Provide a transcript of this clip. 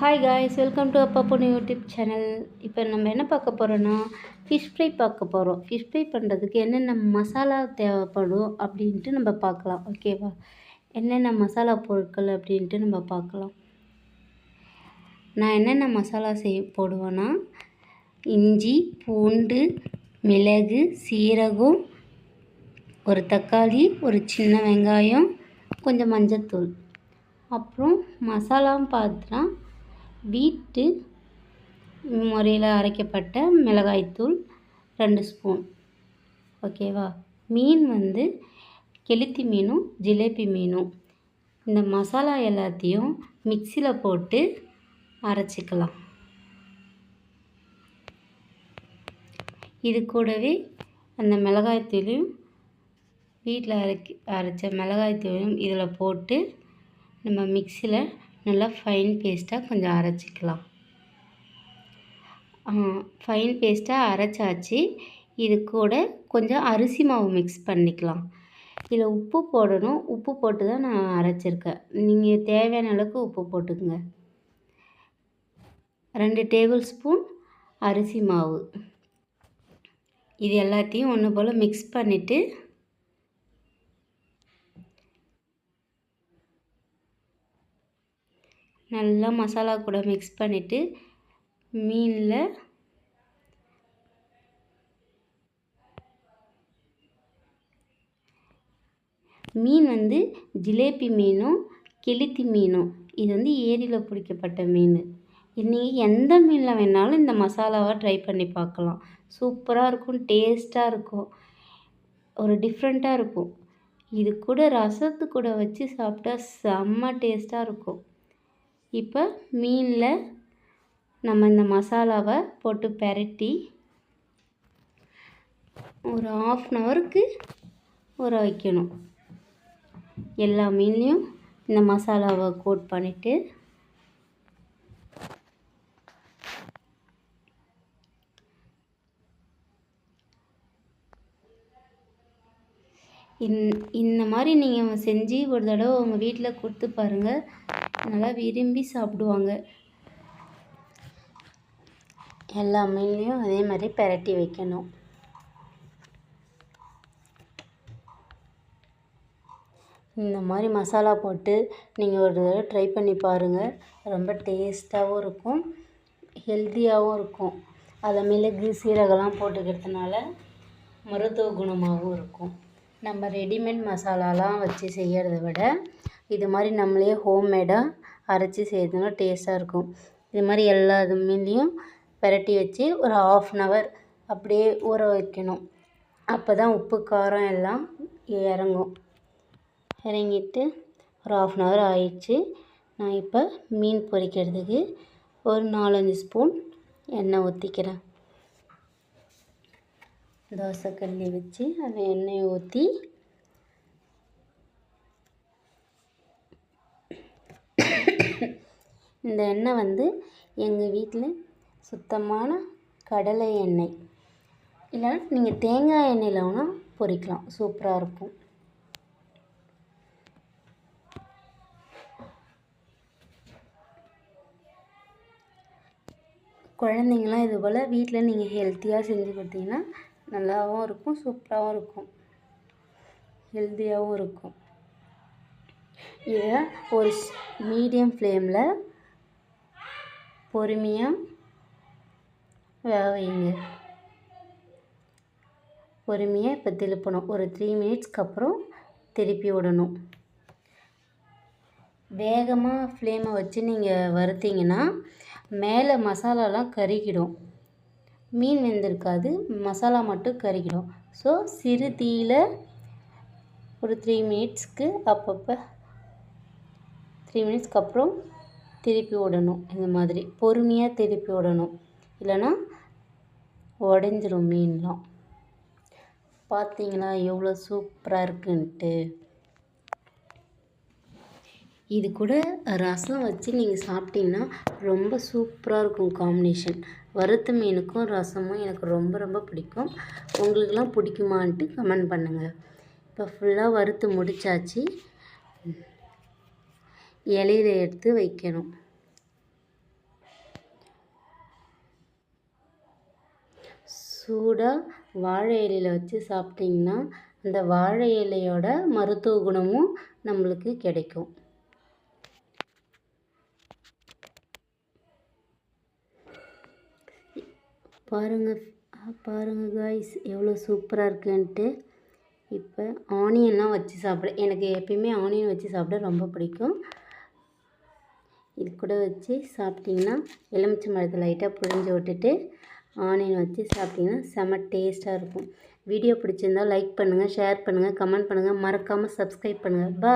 Hi guys welcome to அப்பா பொண்ணு YouTube channel இப்போ நம்ம என்ன பார்க்க போகிறோன்னா ஃபிஷ் ஃப்ரை பார்க்க போகிறோம் ஃபிஷ் ஃப்ரை பண்ணுறதுக்கு என்னென்ன மசாலா தேவைப்படும் அப்படின்ட்டு நம்ம பார்க்கலாம். ஓகேவா என்னென்ன மசாலா பொருட்கள் அப்படின்ட்டு நம்ம பார்க்கலாம். நான் என்னென்ன மசாலா செய் போடுவேன்னா இஞ்சி பூண்டு மிளகு சீரகம் ஒரு தக்காளி ஒரு சின்ன வெங்காயம் கொஞ்சம் மஞ்சத்தூள். அப்புறம் மசாலான்னு பார்த்தா வீட்டு முறையில் அரைக்கப்பட்ட மிளகாய்த்தூள் ரெண்டு ஸ்பூன். ஓகேவா? மீன் வந்து கெளுத்தி மீனும் ஜிலேபி மீனும். இந்த மசாலா எல்லாத்தையும் மிக்சியில் போட்டு அரைச்சிக்கலாம். இது கூடவே அந்த மிளகாய்த்தூளையும் வீட்டில் அரைக்கி அரைச்ச மிளகாய்த்தூளையும் இதில் போட்டு நம்ம மிக்சியில் நல்லா ஃபைன் பேஸ்ட்டாக கொஞ்சம் அரைச்சிக்கலாம். ஃபைன் பேஸ்ட்டாக அரைச்சாச்சு. இது கூட கொஞ்சம் அரிசி மாவு மிக்ஸ் பண்ணிக்கலாம். இதில் உப்பு போடணும். உப்பு போட்டு தான் நான் அரைச்சிருக்கேன். நீங்கள் தேவையான அளவுக்கு உப்பு போட்டுக்கோங்க. ரெண்டு டேபிள் ஸ்பூன் அரிசி மாவு. இது எல்லாத்தையும் ஒன்று போல் மிக்ஸ் பண்ணிவிட்டு நல்லா மசாலா கூட மிக்ஸ் பண்ணிவிட்டு மீனில் மீன் வந்து ஜிலேபி மீனும் கெளுத்தி மீனும் இது வந்து ஏரியில் பிடிக்கப்பட்ட மீன். நீங்கள் எந்த மீனில் வேணாலும் இந்த மசாலாவை ட்ரை பண்ணி பார்க்கலாம். சூப்பராக இருக்கும் டேஸ்ட்டாக இருக்கும் ஒரு டிஃப்ரெண்ட்டாக இருக்கும். இது கூட ரசத்து கூட வச்சு சாப்பிட்டா செம்ம டேஸ்ட்டாக இருக்கும். இப்போ மீனில் நம்ம இந்த மசாலாவை போட்டு பெரட்டி ஒரு ஆஃப் அன் ஹவருக்கு ஊற வைக்கணும். எல்லா மீன்லேயும் இந்த மசாலாவை கோட் பண்ணிவிட்டு இந் இந்த மாதிரி நீங்கள் செஞ்சு ஒரு தடவை உங்கள் வீட்டில் கொடுத்து பாருங்கள் நல்லா விரும்பி சாப்பிடுவாங்க. எல்லா மீன்லேயும் அதே மாதிரி பெரட்டி வைக்கணும். இந்த மாதிரி மசாலா போட்டு நீங்கள் ஒரு தடவை ட்ரை பண்ணி பாருங்கள் ரொம்ப டேஸ்ட்டாகவும் இருக்கும் ஹெல்த்தியாகவும் இருக்கும். அதில் மிளகு சீரகம்லாம் போட்டுக்கிறதுனால மருத்துவ குணமாகவும் இருக்கும். நம்ம ரெடிமேட் மசாலாலாம் வச்சு செய்கிறத விட இது மாதிரி நம்மளே ஹோம்மேடாக அரைச்சி செய்கிறதுனா டேஸ்ட்டாக இருக்கும். இது மாதிரி எல்லா இதுமேலேயும் பெரட்டி வச்சு ஒரு ஆஃப் அன் ஹவர் அப்படியே ஊற வைக்கணும். அப்போ தான் உப்பு காரம் எல்லாம் இறங்கும். இறங்கிட்டு ஒரு ஆஃப் அன் ஹவர் ஆயிடுச்சு. நான் இப்போ மீன் பொரிக்கிறதுக்கு ஒரு நாலஞ்சு ஸ்பூன் எண்ணெய் ஊற்றிக்கிறேன் தோசைக்கல்லி வச்சு அதை எண்ணெயை ஊற்றி இந்த எண்ணெய் வந்து எங்கள் வீட்டில் சுத்தமான கடலை எண்ணெய். இல்லைன்னா நீங்கள் தேங்காய் எண்ணெயில் வேணால் பொரிக்கலாம். சூப்பராக இருக்கும். குழந்தைங்களாம் இது போல் வீட்டில் நீங்கள் ஹெல்த்தியாக செஞ்சு கொடுத்தீங்கன்னா நல்லாவும் இருக்கும் சூப்பராகவும் இருக்கும். ஹெல்த்தியாகவும் இருக்கும். இதை ஒரு மீடியம் ஃப்ளேமில் பொறுமையாக வேக வைங்க பொறுமையாக இப்போ திருப்பணும். ஒரு த்ரீ மினிட்ஸ்க்கு அப்புறம் திருப்பி விடணும். வேகமாக ஃப்ளேமை வச்சு நீங்கள் வறுத்தீங்கன்னா மேலே மசாலாலாம் கருகிடும். மீன் வெந்திருக்காது. மசாலா மட்டும் கருகிடும். ஸோ சிறு தீயில் ஒரு த்ரீ மினிட்ஸ்க்கு அப்பப்போ த்ரீ மினிட்ஸ்க்கு அப்புறம் திருப்பி விடணும். இந்த மாதிரி பொறுமையாக திருப்பி விடணும். இல்லைன்னா உடஞ்சிரும் மீன்லாம். பார்த்தீங்களா எவ்வளோ சூப்பராக இருக்குன்ட்டு. இது கூட ரசம் வச்சு நீங்கள் சாப்பிட்டீங்கன்னா ரொம்ப சூப்பராக இருக்கும் காம்பினேஷன் வறுத்த மீனுக்கும் ரசமும் எனக்கு ரொம்ப ரொம்ப பிடிக்கும். உங்களுக்கெல்லாம் பிடிக்குமான்ட்டு கமெண்ட் பண்ணுங்கள் இப்போ ஃபுல்லாக வறுத்து முடித்தாச்சு இலையில எடுத்து வைக்கணும். சூடாக வாழை இலையில் வச்சு சாப்பிட்டிங்கன்னா அந்த வாழை இலையோட மருத்துவ குணமும் நம்மளுக்கு கிடைக்கும். பாருங்கள் பாருங்கள் காய்ஸ் எவ்வளோ சூப்பராக இருக்குன்ட்டு. இப்போ ஆனியன்லாம் வச்சு சாப்பிட எனக்கு எப்பயுமே ஆனியன் வச்சு சாப்பிட ரொம்ப பிடிக்கும். இது கூட வச்சு சாப்பிட்டிங்கன்னா எலுமிச்சை மரத்தை லைட்டாக புழிஞ்சு விட்டுட்டு ஆனியன் வச்சு சாப்பிட்டிங்கன்னா செம்ம டேஸ்ட்டாக இருக்கும். வீடியோ பிடிச்சிருந்தா லைக் பண்ணுங்கள் ஷேர் பண்ணுங்கள் கமெண்ட் பண்ணுங்கள் மறக்காமல் சப்ஸ்கிரைப் பண்ணுங்கள் பா